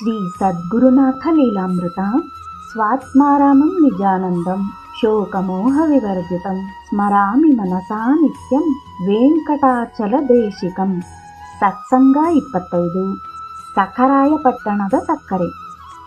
ಶ್ರೀ ಸದ್ಗುರುನಾಥ ಲೀಲಾಮೃತ ಸ್ವಾತ್ಮಾರಾಮಂ ನಿಜಾನಂದಂ ಶೋಕಮೋಹ ವಿವರ್ಜಿತಂ ಸ್ಮರಾಮಿ ಮನಸಾ ನಿತ್ಯಂ ವೆಂಕಟಾಚಲ ದೇಶಿಕಂ ಸತ್ಸಂಗ ಇಪ್ಪತ್ತೈದು ಸಖರಾಯ ಪಟ್ಟಣದ ಸಕ್ಕರೆ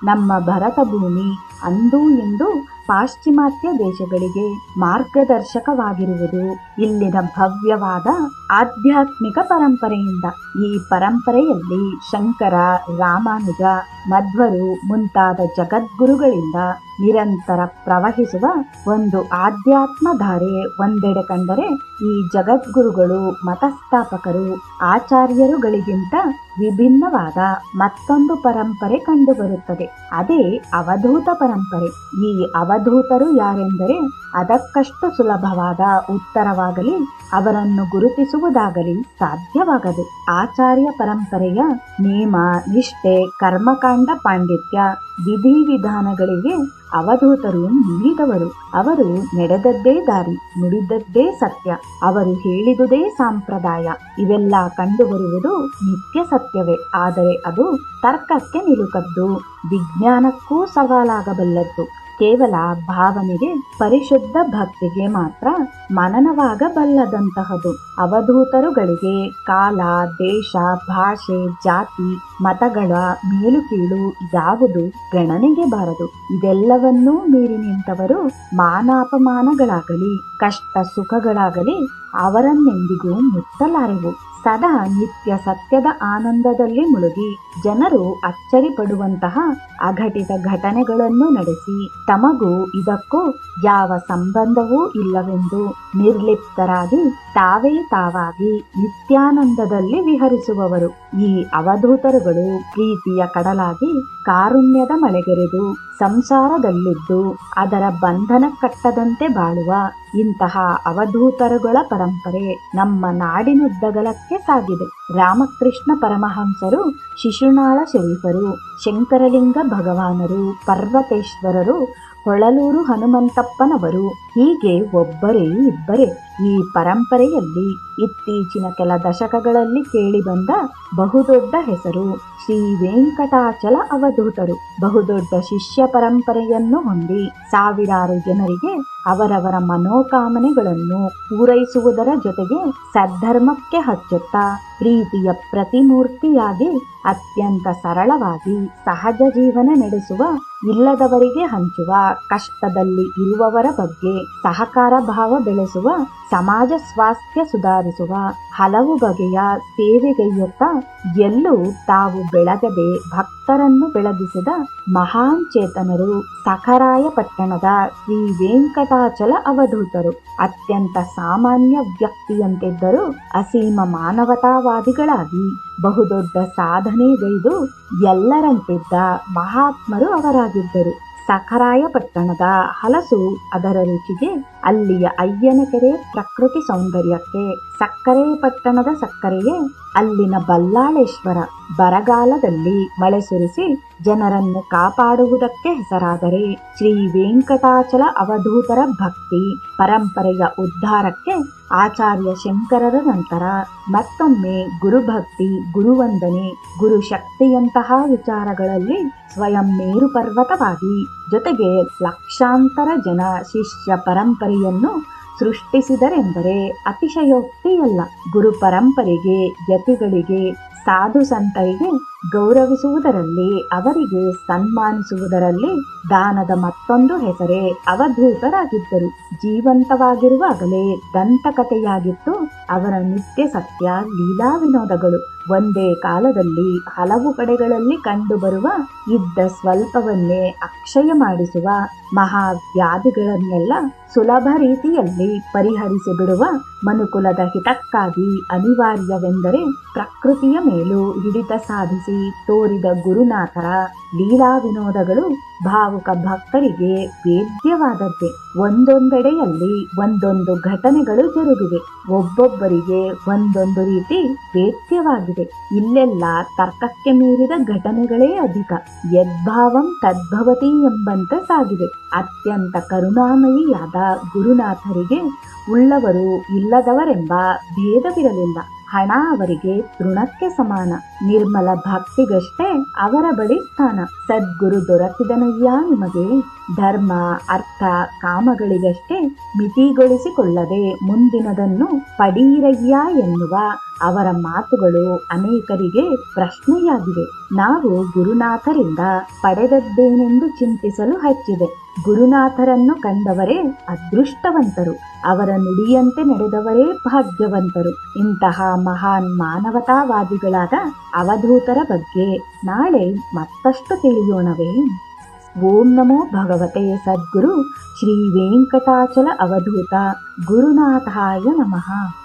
ನಮ್ಮ ಭರತ ಭೂಮಿ ಅಂದೂ ಇಂದು ಪಾಶ್ಚಿಮಾತ್ಯ ದೇಶಗಳಿಗೆ ಮಾರ್ಗದರ್ಶಕವಾಗಿರುವುದು ಇಲ್ಲಿನ ಭವ್ಯವಾದ ಆಧ್ಯಾತ್ಮಿಕ ಪರಂಪರೆಯಿಂದ. ಈ ಪರಂಪರೆಯಲ್ಲಿ ಶಂಕರ ರಾಮಾನುಜ ಮಧ್ವರು ಮುಂತಾದ ಜಗದ್ಗುರುಗಳಿಂದ ನಿರಂತರ ಪ್ರವಹಿಸುವ ಒಂದು ಆಧ್ಯಾತ್ಮ ಧಾರೆ ಒಂದೆಡೆ ಕಂಡರೆ ಈ ಜಗದ್ಗುರುಗಳು ಮತಸ್ಥಾಪಕರು, ಆಚಾರ್ಯರುಗಳಿಗಿಂತ ವಿಭಿನ್ನವಾದ ಮತ್ತೊಂದು ಪರಂಪರೆ ಕಂಡುಬರುತ್ತದೆ. ಅದೇ ಅವಧೂತ ಪರಂಪರೆ. ಈ ಅವಧೂತರು ಯಾರೆಂದರೆ ಅದಕ್ಕಷ್ಟು ಸುಲಭವಾದ ಉತ್ತರವಾಗಲಿ, ಅವರನ್ನು ಗುರುತಿಸುವುದಾಗಲಿ ಸಾಧ್ಯವಾಗದು. ಆಚಾರ್ಯ ಪರಂಪರೆಯ ನೇಮ, ನಿಷ್ಠೆ, ಕರ್ಮಕಾಂಡ ಪಾಂಡಿತ್ಯ ವಿಧಿವಿಧಾನಗಳಿಗೆ ಅವಧೂತರು ನೀಡಿದವರು. ಅವರು ನಡೆದದ್ದೇ ದಾರಿ, ನುಡಿದದ್ದೇ ಸತ್ಯ. ಅವರು ಹೇಳಿದುದೇ ಸಂಪ್ರದಾಯ. ಇವೆಲ್ಲ ಕಂಡುಬರುವುದು ನಿತ್ಯ ಸತ್ಯವೇ. ಆದರೆ ಅದು ತರ್ಕಕ್ಕೆ ನಿಲುಕದ್ದು. ವಿಜ್ಞಾನಕ್ಕೂ ಸವಾಲಾಗಬಲ್ಲದ್ದು. ಕೇವಲ ಭಾವನೆಗೆ ಪರಿಶುದ್ಧ ಭಕ್ತಿಗೆ ಮಾತ್ರ ಮನನವಾಗಬಲ್ಲದಂತಹದು. ಅವಧೂತರುಗಳಿಗೆ ಕಾಲ, ದೇಶ, ಭಾಷೆ, ಜಾತಿ, ಮತಗಳ ಮೇಲು ಕೀಳು ಯಾವುದು ಗಣನೆಗೆ ಬಾರದು. ಇದೆಲ್ಲವನ್ನೂ ಮೀರಿ ನಿಂತವರು ಮಾನಾಪಮಾನಗಳಾಗಲಿ ಕಷ್ಟ ಸುಖಗಳಾಗಲಿ ಅವರನ್ನೆಂದಿಗೂ ಮುಟ್ಟಲಾರೆವು ಸದಾ ನಿತ್ಯ ಸತ್ಯದ ಆನಂದದಲ್ಲಿ ಮುಳುಗಿ ಜನರು ಅಚ್ಚರಿ ಪಡುವಂತಹ ಅಘಟಿತ ಘಟನೆಗಳನ್ನು ನಡೆಸಿ ತಮಗೂ ಇದಕ್ಕೂ ಯಾವ ಸಂಬಂಧವೂ ಇಲ್ಲವೆಂದು ನಿರ್ಲಿಪ್ತರಾಗಿ ತಾವೇ ತಾವಾಗಿ ನಿತ್ಯಾನಂದದಲ್ಲಿ ವಿಹರಿಸುವವರು. ಈ ಅವಧೂತರುಗಳು ಪ್ರೀತಿಯ ಕಡಲಾಗಿ ಕಾರುಣ್ಯದ ಮಳೆಗೆರೆದು ಸಂಸಾರದಲ್ಲಿದ್ದು ಅದರ ಬಂಧನ ಕಟ್ಟದಂತೆ ಬಾಳುವ ಇಂತಹ ಅವಧೂತರುಗಳ ಪರಂಪರೆ ನಮ್ಮ ನಾಡಿನುದ್ದಗಲಕ್ಕೆ ಸಾಗಿದೆ. ರಾಮಕೃಷ್ಣ ಪರಮಹಂಸರು, ಶಿಶುನಾಳ ಶರೀಫರು, ಶಂಕರಲಿಂಗ ಭಗವಾನರು, ಪರ್ವತೇಶ್ವರರು, ಹೊಳಲೂರು ಹನುಮಂತಪ್ಪನವರು ಹೀಗೆ ಒಬ್ಬರೇ ಇಬ್ಬರೇ ಈ ಪರಂಪರೆಯಲ್ಲಿ ಇತ್ತೀಚಿನ ಕೆಲ ದಶಕಗಳಲ್ಲಿ ಕೇಳಿಬಂದ ಬಹುದೊಡ್ಡ ಹೆಸರು ಶ್ರೀ ವೆಂಕಟಾಚಲ ಅವಧೂತರು. ಬಹುದೊಡ್ಡ ಶಿಷ್ಯ ಪರಂಪರೆಯನ್ನು ಹೊಂದಿ ಸಾವಿರಾರು ಜನರಿಗೆ ಅವರವರ ಮನೋಕಾಮನೆಗಳನ್ನು ಪೂರೈಸುವುದರ ಜೊತೆಗೆ ಸದ್ಧರ್ಮಕ್ಕೆ ಹಚ್ಚುತ್ತಾ ಪ್ರೀತಿಯ ಪ್ರತಿಮೂರ್ತಿಯಾಗಿ ಅತ್ಯಂತ ಸರಳವಾಗಿ ಸಹಜ ಜೀವನ ನಡೆಸುವ ಇಲ್ಲದವರಿಗೆ ಹಂಚುವ ಕಷ್ಟದಲ್ಲಿ ಇರುವವರ ಬಗ್ಗೆ ಸಹಕಾರ ಭಾವ ಬೆಳೆಸುವ, ಸಮಾಜ ಸ್ವಾಸ್ಥ್ಯ ಸುಧಾರಿಸುವ ಹಲವು ಬಗೆಯ ಸೇವೆಗೈಯತ್ತ ಎಲ್ಲೂ ತಾವು ಬೆಳಗದೆ ಭಕ್ತರನ್ನು ಬೆಳಗಿಸಿದ ಮಹಾನ್ ಚೇತನರು ಸಖರಾಯ ಪಟ್ಟಣದ ಶ್ರೀ ವೆಂಕಟಾಚಲ ಅವಧೂತರು. ಅತ್ಯಂತ ಸಾಮಾನ್ಯ ವ್ಯಕ್ತಿಯಂತಿದ್ದರೂ ಅಸೀಮ ಮಾನವತಾವಾದಿಗಳಾಗಿ ಬಹುದೊಡ್ಡ ಸಾಧನೆಗೈದು ಎಲ್ಲರಂತಿದ್ದ ಮಹಾತ್ಮರು ಅವರಾಗಿದ್ದರು. ಸಖರಾಯ ಪಟ್ಟಣದ ಹಲಸು ಅದರ ರುಚಿಗೆ ಅಲ್ಲಿಯ ಅಯ್ಯನಕೆರೆ ಪ್ರಕೃತಿ ಸೌಂದರ್ಯಕ್ಕೆ ಸಕ್ಕರೆ ಪಟ್ಟಣದ ಸಕ್ಕರೆಯೇ. ಅಲ್ಲಿನ ಬಲ್ಲಾಳೇಶ್ವರ ಬರಗಾಲದಲ್ಲಿ ಮಳೆ ಸುರಿಸಿ ಜನರನ್ನು ಕಾಪಾಡುವುದಕ್ಕೆ ಹೆಸರಾದರೆ ಶ್ರೀ ವೆಂಕಟಾಚಲ ಅವಧೂತರ ಭಕ್ತಿ ಪರಂಪರೆಯ ಉದ್ಧಾರಕ್ಕೆ ಆಚಾರ್ಯ ಶಂಕರರ ನಂತರ ಮತ್ತೊಮ್ಮೆ ಗುರುಭಕ್ತಿ ಗುರುವಂದನೆ ಗುರು ಶಕ್ತಿಯಂತಹ ವಿಚಾರಗಳಲ್ಲಿ ಸ್ವಯಂ ಮೇರು ಪರ್ವತವಾಗಿ ಜೊತೆಗೆ ಲಕ್ಷಾಂತರ ಜನ ಶಿಷ್ಯ ಪರಂಪರೆಯನ್ನು ಸೃಷ್ಟಿಸಿದರೆಂದರೆ ಅತಿಶಯೋಕ್ತಿಯಲ್ಲ. ಗುರು ಪರಂಪರೆಗೆ, ಯತಿಗಳಿಗೆ, ಸಾಧು ಸಂತರಿಗೆ ಗೌರವಿಸುವುದರಲ್ಲಿ, ಅವರಿಗೆ ಸನ್ಮಾನಿಸುವುದರಲ್ಲಿ ದಾನದ ಮತ್ತೊಂದು ಹೆಸರೇ ಅವಧೂತರಾಗಿದ್ದರು. ಜೀವಂತವಾಗಿರುವಾಗಲೇ ದಂತಕಥೆಯಾಗಿತ್ತು. ಅವರ ನಿತ್ಯ ಸತ್ಯ ಲೀಲಾ ವಿನೋದಗಳು ಒಂದೇ ಕಾಲದಲ್ಲಿ ಹಲವು ಕಡೆಗಳಲ್ಲಿ ಕಂಡುಬರುವ ಇದ್ದ ಸ್ವಲ್ಪವನ್ನೇ ಅಕ್ಷಯ ಮಾಡಿಸುವ ಮಹಾವ್ಯಾಧಿಗಳನ್ನೆಲ್ಲ ಸುಲಭ ರೀತಿಯಲ್ಲಿ ಪರಿಹರಿಸಿಬಿಡುವ ಮನುಕುಲದ ಹಿತಕ್ಕಾಗಿ ಅನಿವಾರ್ಯವೆಂದರೆ ಪ್ರಕೃತಿಯ ಮೇಲೂ ಹಿಡಿತ ಸಾಧಿಸಿ ತೋರಿದ ಗುರುನಾಥರ ಲೀಲಾ ವಿನೋದಗಳು ಭಾವುಕ ಭಕ್ತರಿಗೆ ವೇದ್ಯವಾದದ್ದೇ. ಒಂದೊಂದೆಡೆಯಲ್ಲಿ ಒಂದೊಂದು ಘಟನೆಗಳು ಜರುಗಿವೆ. ಒಬ್ಬೊಬ್ಬರಿಗೆ ಒಂದೊಂದು ರೀತಿ ವೇದ್ಯವಾಗಿದೆ. ಇಲ್ಲೆಲ್ಲ ತರ್ಕಕ್ಕೆ ಮೀರಿದ ಘಟನೆಗಳೇ ಅಧಿಕ. ಯದ್ಭಾವಂ ತದ್ಭವತಿ ಎಂಬಂತೆ ಸಾಗಿದೆ. ಅತ್ಯಂತ ಕರುಣಾಮಯಿಯಾದ ಗುರುನಾಥರಿಗೆ ಉಳ್ಳವರು ಇಲ್ಲದವರೆಂಬ ಭೇದವಿರಲಿಲ್ಲ. ಹಣ ಅವರಿಗೆ ಋಣಕ್ಕೆ ಸಮಾನ. ನಿರ್ಮಲ ಭಕ್ತಿಗಷ್ಟೇ ಅವರ ಬಳಿ ಸ್ಥಾನ. ಸದ್ಗುರು ದೊರಕಿದನಯ್ಯ ನಿಮಗೆ ಧರ್ಮ, ಅರ್ಥ, ಕಾಮಗಳಿಗಷ್ಟೇ ಮಿತಿಗೊಳಿಸಿಕೊಳ್ಳದೆ ಮುಂದಿನದನ್ನು ಪಡೀರಯ್ಯ ಎನ್ನುವ ಅವರ ಮಾತುಗಳು ಅನೇಕರಿಗೆ ಪ್ರಶ್ನೆಯಾಗಿವೆ. ನಾವು ಗುರುನಾಥರಿಂದ ಪಡೆದದ್ದೇನೆಂದು ಚಿಂತಿಸಲು ಹಚ್ಚಿದೆ. ಗುರುನಾಥರನ್ನು ಕಂಡವರೇ ಅದೃಷ್ಟವಂತರು. ಅವರ ನುಡಿಯಂತೆ ನಡೆದವರೇ ಭಾಗ್ಯವಂತರು. ಇಂತಹ ಮಹಾನ್ ಮಾನವತಾವಾದಿಗಳಾದ ಅವಧೂತರ ಬಗ್ಗೆ ನಾಳೆ ಮತ್ತಷ್ಟು ತಿಳಿಯೋಣವೇ. ಓಂ ನಮೋ ಭಗವತೆ ಸದ್ಗುರು ಶ್ರೀ ವೆಂಕಟಾಚಲ ಅವಧೂತ ಗುರುನಾಥಾಯ ನಮಃ.